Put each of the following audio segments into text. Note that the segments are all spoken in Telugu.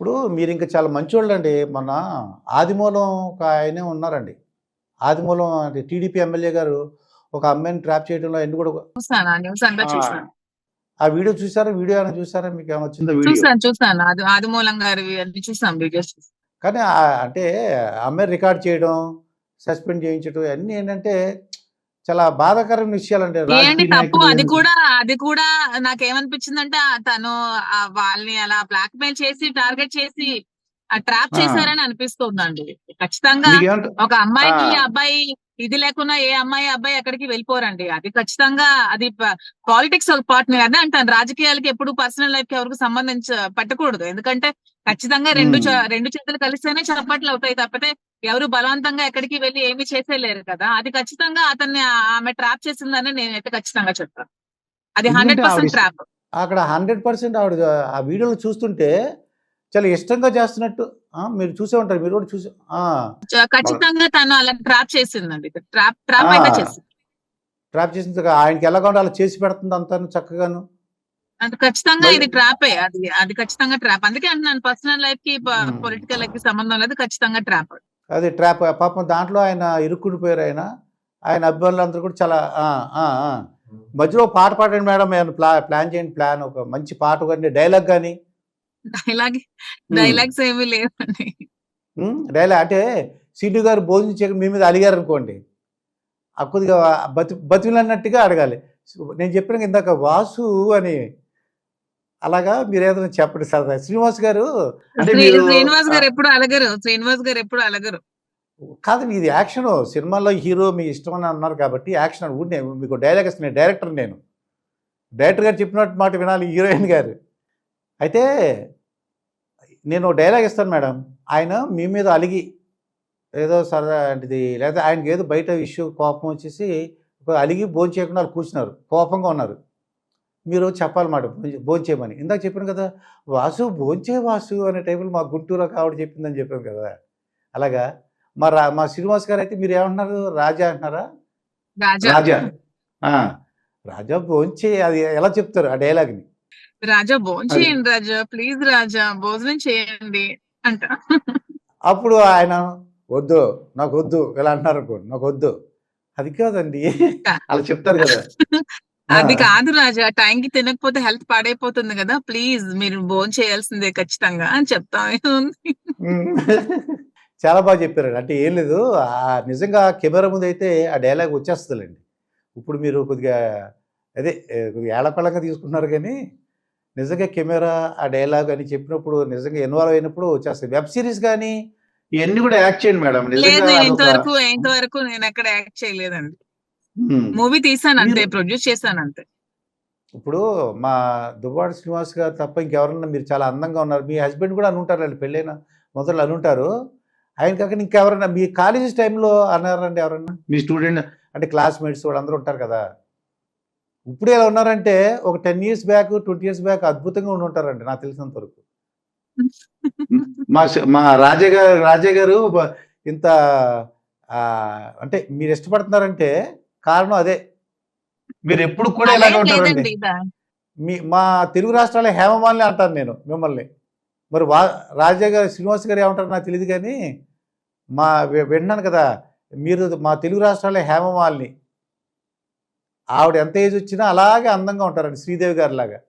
ఇప్పుడు మీరు ఇంకా చాలా మంచోళ్ళండి. మొన్న ఆదిమూలం ఒక ఆయనే ఉన్నారండి. ఆదిమూలం అంటే టీడీపీ ఎమ్మెల్యే గారు ఒక అమ్మాయిని ట్రాప్ చేయడంలో ఎన్ని కూడా చూసాను? ఆ వీడియో చూసారా? వీడియో ఏమైనా చూసారా? మీకు ఏమైనా వచ్చిందా వీడియో? చూసాను చూసాను. అది ఆదిమూలం గారి అన్ని చూసాం వీడియోస్ కానీ అంటే అమ్మాయి రికార్డ్ చేయడం సస్పెండ్ చేయించడం అన్నీ ఏంటంటే చాలా బాధాకరమైన ఏంటి రాజకీయ తప్పు అది? కూడా అది కూడా నాకేమనిపించిందంటే తను ఆ వాళ్ళని అలా బ్లాక్ మెయిల్ చేసి టార్గెట్ చేసి ట్రాప్. చేశారని అనిపిస్తుందండి. ఖచ్చితంగా ఒక అమ్మాయికి. అబ్బాయి ఇది లేకున్నా ఏ అమ్మాయి అబ్బాయి ఎక్కడికి వెళ్ళిపోరండి. అది ఖచ్చితంగా అది పాలిటిక్స్ ఒక పార్ట్ నేను అదే అంటాను. రాజకీయాలకి ఎప్పుడు పర్సనల్ లైఫ్కి ఎవరికి సంబంధించ పట్టకూడదు. ఎందుకంటే ఖచ్చితంగా రెండు రెండు చేతులు కలిస్తేనే చప్పట్లు అవుతాయి తప్పితే ఎవరు బలవంతంగా ఎక్కడికి వెళ్ళి ఏమీ చేసేలేరు కదా. అది ఖచ్చితంగా అతన్ని ఆమె ట్రాప్ చేసిందని నేనైతే ఖచ్చితంగా చెప్తాను. అది హండ్రెడ్ పర్సెంట్ ట్రాప్. అక్కడ హండ్రెడ్ పర్సెంట్ ఆవిడ ఆ వీడియోలు చూస్తుంటే చాలా ఇష్టంగా చేస్తున్నట్టు ఆ, మీరు చూసే ఉంటారు మీరు కూడా చూసి ఆ, ఖచ్చితంగా తను అలా ట్రాప్ చేసిందండి ట్రాప్ ట్రాప్. చేసింది. ఆయనకి ఎలాగో అలా చేసి పెడుతుంది అంతా చక్కగాను. అది ఖచ్చితంగా ఇది ట్రాపే అది అది ఖచ్చితంగా ట్రాప్ అందుకే అంటున్నాను పర్సనల్ లైఫ్కి. పొలిటికల్ లైఫ్కి సంబంధం లేదు ఖచ్చితంగా ట్రాప్ అది ట్రాప్ పాపం దాంట్లో ఆయన ఇరుక్కుడిపోయారు ఆయన. ఆయన అభిమానులు అందరూ కూడా చాలా ఆ, ఆ, ఆ. మధ్యలో పాట పాడండి మేడం ప్లా ప్లాన్ చేయండి ప్లాన్ ఒక మంచి పాట కానీ డైలాగ్ కానీ. డైలాగ్ డైలాగ్స్ ఏమీ లేవండి. డైలాగ్ అంటే సీటు గారు భోజనం చేయక మీ మీద అడిగారు అనుకోండి ఆ కొద్దిగా బతి బతిమిలన్నట్టుగా అడగాలి. నేను చెప్పిన ఇందాక వాసు అని అలాగా మీరు ఏదైనా చెప్పండి సరదా. శ్రీనివాస్ గారు అంటే శ్రీ- మీరు శ్రీనివాస్ గారు ఎప్పుడు అలగరు శ్రీనివాస్ గారు ఎప్పుడు అలగరు. కాదు ఇది యాక్షన్ సినిమాలో హీరో మీ ఇష్టం అని అన్నారు కాబట్టి యాక్షన్ ఊరినే మీకు డైలాగ్ ఇస్తాను డైరెక్టర్ నేను. డైరెక్టర్ గారు చెప్పినట్టు మాట వినాలి హీరోయిన్ గారు. అయితే నేను డైలాగ్ ఇస్తాను మేడం. ఆయన మీ మీద అలిగి ఏదో సరదా అంటిది లేదా ఆయనకి ఏదో బయట ఇష్యూ కోపం వచ్చేసి అలిగి భోజనం చేయకుండా వాళ్ళు కూర్చున్నారు కోపంగా ఉన్నారు. మీరు చెప్పాలన్నమాట భోజనం చేయమని. ఇందాక చెప్పాను కదా వాసు భోంచే వాసు అనే టైపులో మా గుంటూరు ఒక ఆవిడ చెప్పిందని చెప్పాను కదా. అలాగా? మా రా మా శ్రీనివాస్ గారు అయితే మీరు ఏమంటున్నారు? రాజా అంటున్నారా? రాజా. రాజా. భోంచే అది ఎలా చెప్తారు ఆ డైలాగ్ని రాజా భోజనం చేయండి రాజా ప్లీజ్ రాజా భోజనం చేయండి అంట. అప్పుడు ఆయన వద్దు నాకు వద్దు ఇలా అంటున్నారు అనుకోండి నాకు వద్దు. అది కాదండి. అలా చెప్తారు కదా. అది. కాదు రాజా టైం కి తినకపోతే హెల్త్ పాడైపోతుంది కదా ప్లీజ్ మీరు భోజనం చేయాల్సిందే ఖచ్చితంగా అని చెప్తా. చాలా బాగా చెప్పారు అంటే ఏం లేదు ఆ నిజంగా కెమెరా ముందు అయితే ఆ డైలాగ్ వచ్చేస్తుందండి. ఇప్పుడు మీరు కొద్దిగా అదే కొద్దిగా ఏళపళ్ళంగా తీసుకుంటున్నారు కానీ నిజంగా కెమెరా ఆ డైలాగ్ అని చెప్పినప్పుడు నిజంగా ఇన్వాల్వ్ అయినప్పుడు వచ్చేస్తాయి. వెబ్ సిరీస్ కానీ ఇవన్నీ కూడా యాక్ట్ చేయండి మేడం. ఇంతవరకు ఇంతవరకు నేను ఎక్కడ యాక్ట్ చేయలేదండి. మూవీ తీసాను అంతే ప్రొడ్యూస్ చేశాను అంతే. ఇప్పుడు మా దువ్వాడ శ్రీనివాస్ గారు తప్ప ఇంకెవరన్నా మీరు చాలా అందంగా ఉన్నారు. మీ హస్బెండ్ కూడా అనుంటారు అండి పెళ్ళైన మొదలు అనుంటారు. ఆయన కాక ఇంకెవరన్నా మీ కాలేజెస్ టైంలో అన్నారండి ఎవరన్నా? మీ స్టూడెంట్ అంటే క్లాస్మేట్స్ వాళ్ళు అందరూ ఉంటారు కదా. ఇప్పుడు ఎలా ఉన్నారంటే ఒక ten years back twenty years back అద్భుతంగా ఉండి ఉంటారండి నాకు తెలిసినంత వరకు. మా మా రాజా గారు రాజా గారు ఇంత అంటే మీరు ఇష్టపడుతున్నారంటే కారణం అదే. మీరు ఎప్పుడు కూడా ఇలాగే ఉంటారండి. మీ మా తెలుగు రాష్ట్రాల హేమమాలిని అంటాను నేను మిమ్మల్ని. మరి వా రాజా గారు శ్రీనివాస్ గారు ఏమంటారు నాకు తెలియదు కానీ మా వి- వింటున్నాను కదా మీరు మా తెలుగు రాష్ట్రాల హేమమాలిని. ఆవిడ ఎంత ఏజ్ వచ్చినా అలాగే అందంగా ఉంటారండి శ్రీదేవి గారి లాగా.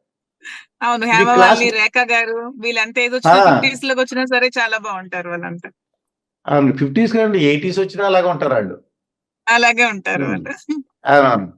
అవును క్లాస్- రేఖ గారు వీళ్ళంతా ఏదో. ఫిఫ్టీస్లోకి వచ్చినా సరే చాలా బాగుంటారు వాళ్ళంతా. ఫిఫ్టీస్ ఎయిటీస్ వచ్చినా అలాగే ఉంటారు వాళ్ళు. అలాగే ఉంటారు. వాళ్ళు.